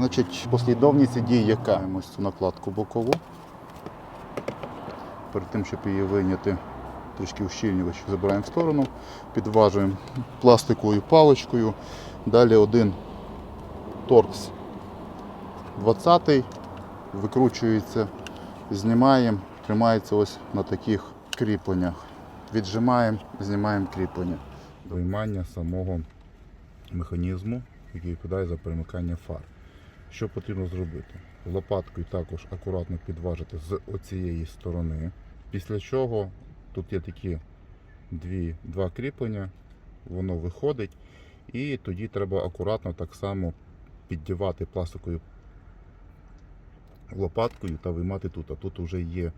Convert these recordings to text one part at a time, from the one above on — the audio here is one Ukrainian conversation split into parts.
Значить, послідовність дій яка? Ось цю накладку бокову. Перед тим, щоб її вийняти, трішки ущільнювач забираємо в сторону, підважуємо пластиковою паличкою. Далі один торкс 20 викручується, знімаємо, тримається ось на таких кріпленнях. Віджимаємо, знімаємо кріплення. Виймання самого механізму, який відповідає за перемикання фар. Що потрібно зробити? Лопаткою також акуратно підважити з оцієї сторони. Після чого тут є такі дві, два кріплення, воно виходить, і тоді треба акуратно так само піддівати пластиковою лопаткою та виймати тут. А тут вже є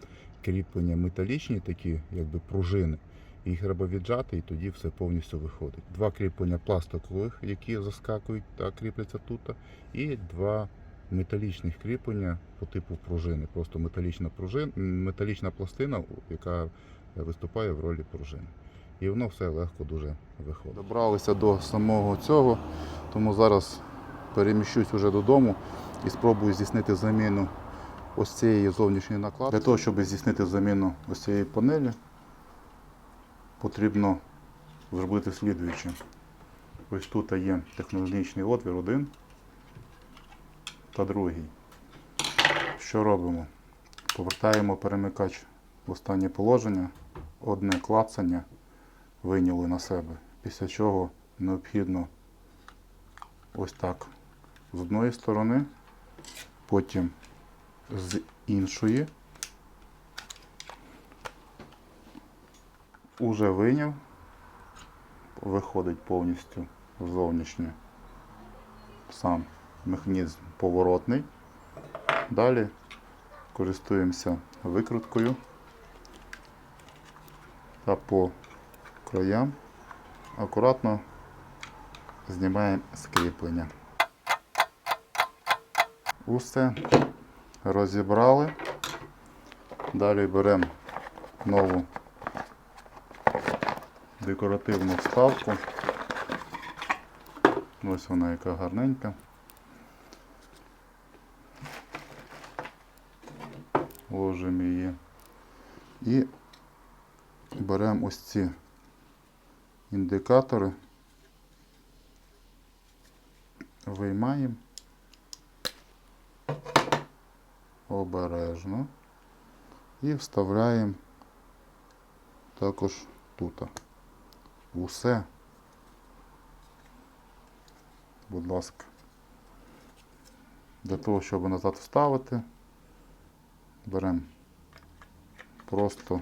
кріплення металічні, такі якби пружини. Їх треба віджати і тоді все повністю виходить. Два кріплення пластикових, які заскакують та кріпляться тут, і два металічних кріплення по типу пружини. Просто металічна пружин, металічна пластина, яка виступає в ролі пружини. І воно все легко дуже виходить. Добралися до самого цього, тому зараз переміщусь вже додому і спробую здійснити заміну ось цієї зовнішньої накладки. Для того, щоб здійснити заміну ось цієї панелі, потрібно зробити слідуюче. Ось тут є технологічний отвір один та другий. Що робимо? Повертаємо перемикач в останнє положення, одне клацання вийняли на себе, після чого необхідно ось так з одної сторони, потім з іншої. Уже вийняв, виходить повністю зовнішнє сам механізм поворотний. Далі користуємося викруткою та по краям акуратно знімаємо скріплення. Усе розібрали. Далі беремо нову декоративну вставку. Ось вона яка гарненька. Ложимо її. І беремо ось ці індикатори, виймаємо обережно і вставляємо також тут. Усе. Будь ласка. Для того, щоб назад вставити, беремо просто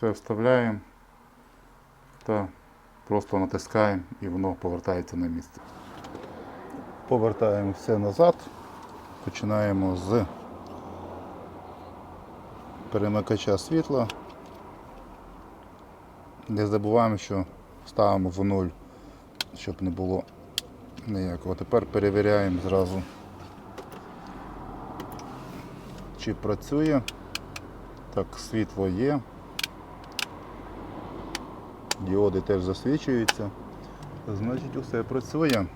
це вставляємо та просто натискаємо і воно повертається на місце. Повертаємо все назад. Починаємо з перемикача світла. Не забуваємо, що ставимо в нуль, щоб не було ніякого. Тепер перевіряємо зразу, чи працює. Так, світло є. Діоди теж засвічуються. Значить, усе працює.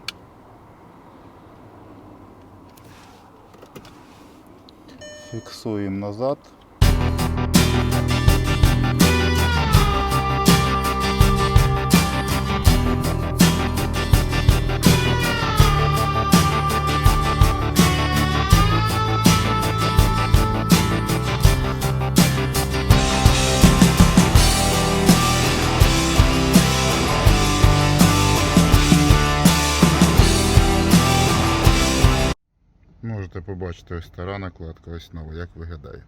Фіксуємо назад. Можете побачити ось стара накладка, ось нова, як виглядає.